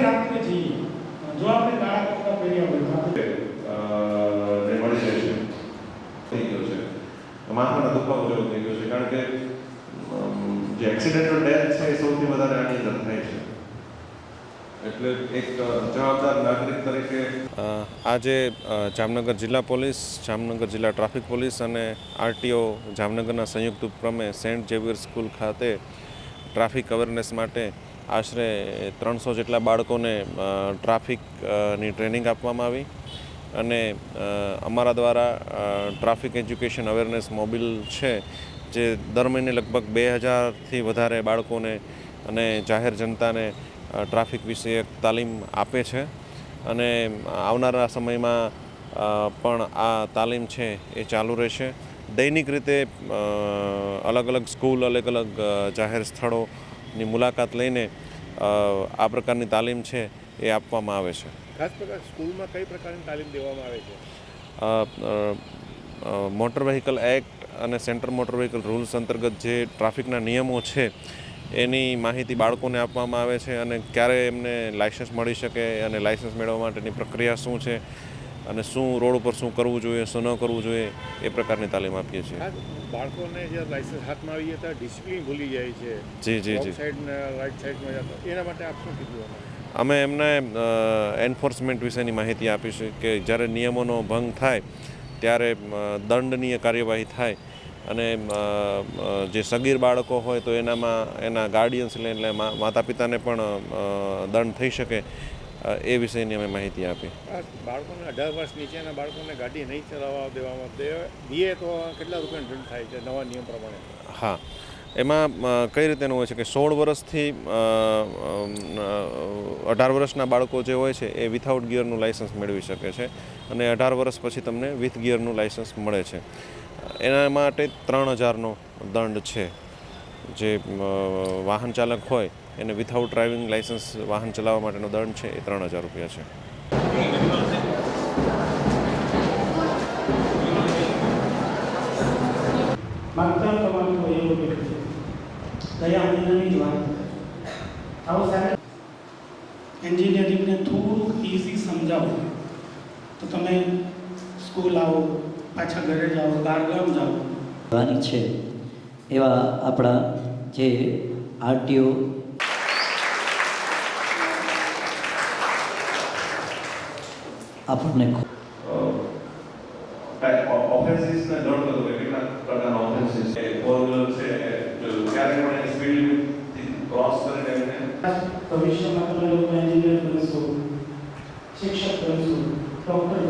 ધ્યાને રાખીને જો આપણે કાળા કપડા પહેર્યા હોય ને મળી જશે થઈ ગયો છે. માથાના દુખાવો જેવો થઈ ગયો છે કારણ કે જે એક્સિડેન્ટલ ડેથ છે એ સૌથી વધારે આની અંદર થાય છે. આજે જામનગર જિલ્લા પોલીસ જામનગર જિલ્લા ટ્રાફિક પોલીસ અને આરટીઓ જામનગરના સંયુક્ત ઉપક્રમે સેન્ટ ઝેવિયર સ્કૂલ ખાતે ટ્રાફિક અવેરનેસ માટે આશરે ત્રણસો જેટલા બાળકોને ટ્રાફિકની ટ્રેનિંગ આપવામાં આવી અને અમારા દ્વારા ટ્રાફિક એજ્યુકેશન અવેરનેસ મોબિલ છે જે દર મહિને લગભગ બે હજારથી વધારે બાળકોને અને જાહેર જનતાને ટ્રાફિક વિષયક તાલીમ આપે છે. અને આવનારા સમયમાં પણ આ તાલીમ છે એ ચાલુ રહેશે. દૈનિક રીતે અલગ અલગ સ્કૂલ, અલગ અલગ જાહેર જાહેર સ્થળોની મુલાકાત લઈને આ પ્રકારની તાલીમ છે એ આપવામાં આવે છે. ખાસ પ્રકાર સ્કૂલમાં કઈ પ્રકારની તાલીમ દેવામાં આવે છે? અ, અ, અ, મોટર વ્હીકલ એક્ટ અને સેન્ટર મોટર વ્હીકલ રૂલ્સ અંતર્ગત જે ટ્રાફિકના નિયમો છે એની માહિતી બાળકોને આપવામાં આવે છે અને ક્યારે એમને લાઇસન્સ મળી શકે અને લાઇસન્સ મેળવવા માટેની પ્રક્રિયા શું છે અને શું રોડ ઉપર શું કરવું જોઈએ શું ન કરવું જોઈએ એ પ્રકારની તાલીમ આપીએ છીએ. બાળકોને જે લાઇસન્સ હાથમાં આવી જતા ડિસિપ્લિન ભૂલી જાય છે. જી જી જી. રાઈટ સાઈડમાં જતા. એના માટે આપ શું કીધું અમે એમને એન્ફોર્સમેન્ટ વિશેની માહિતી આપીશું કે જ્યારે નિયમોનો ભંગ થાય ત્યારે દંડનીય કાર્યવાહી થાય અને જે સગીર બાળકો હોય તો એનામાં એના ગાર્ડિયન્સ એટલે મા- માતા પિતાને પણ દંડ થઈ શકે. એ વિષયની અમે માહિતી આપી. બાળકોને અઢાર વર્ષ નીચેના બાળકોને ગાડી નહીં ચલાવવા દેવામાં દઈએ તો કેટલા રૂપિયાનો દંડ થાય છે નવા નિયમ પ્રમાણે? હા. એમાં કઈ રીતેનું હોય છે કે સોળ વર્ષથી અઢાર વર્ષના બાળકો જે હોય છે એ વિથઆઉટ ગિયરનું લાઇસન્સ મેળવી શકે છે અને અઢાર વર્ષ પછી તમને વિથ ગિયરનું લાઇસન્સ મળે છે. એના માટે ત્રણ હજારનો દંડ છે. જે વાહન ચાલક હોય એને વિથઆઉટ ડ્રાઇવિંગ લાઇસન્સ વાહન ચલાવવા માટેનો દંડ છે એ ત્રણ હજાર રૂપિયા છે. એન્જિનિયરિંગને થોડુંક ઇઝી સમજાવો. તો તમે સ્કૂલ આવો પાછા ઘરે જાઓ બહાર ગામ જાઓ. છે. એવા આપણા જે આરટીઓ આપણને ખૂબ ઓફેન્સીસને નોટ કરો કે કેટલા પ્રકારના ઓફેન્સીસ છે ફોર છે ક્યારે પણ સ્પીડ ક્રોસ કરીને એમને. ભવિષ્યમાં તમે લોકો એન્જિનિયર બનશો શિક્ષક બનશો ડૉક્ટર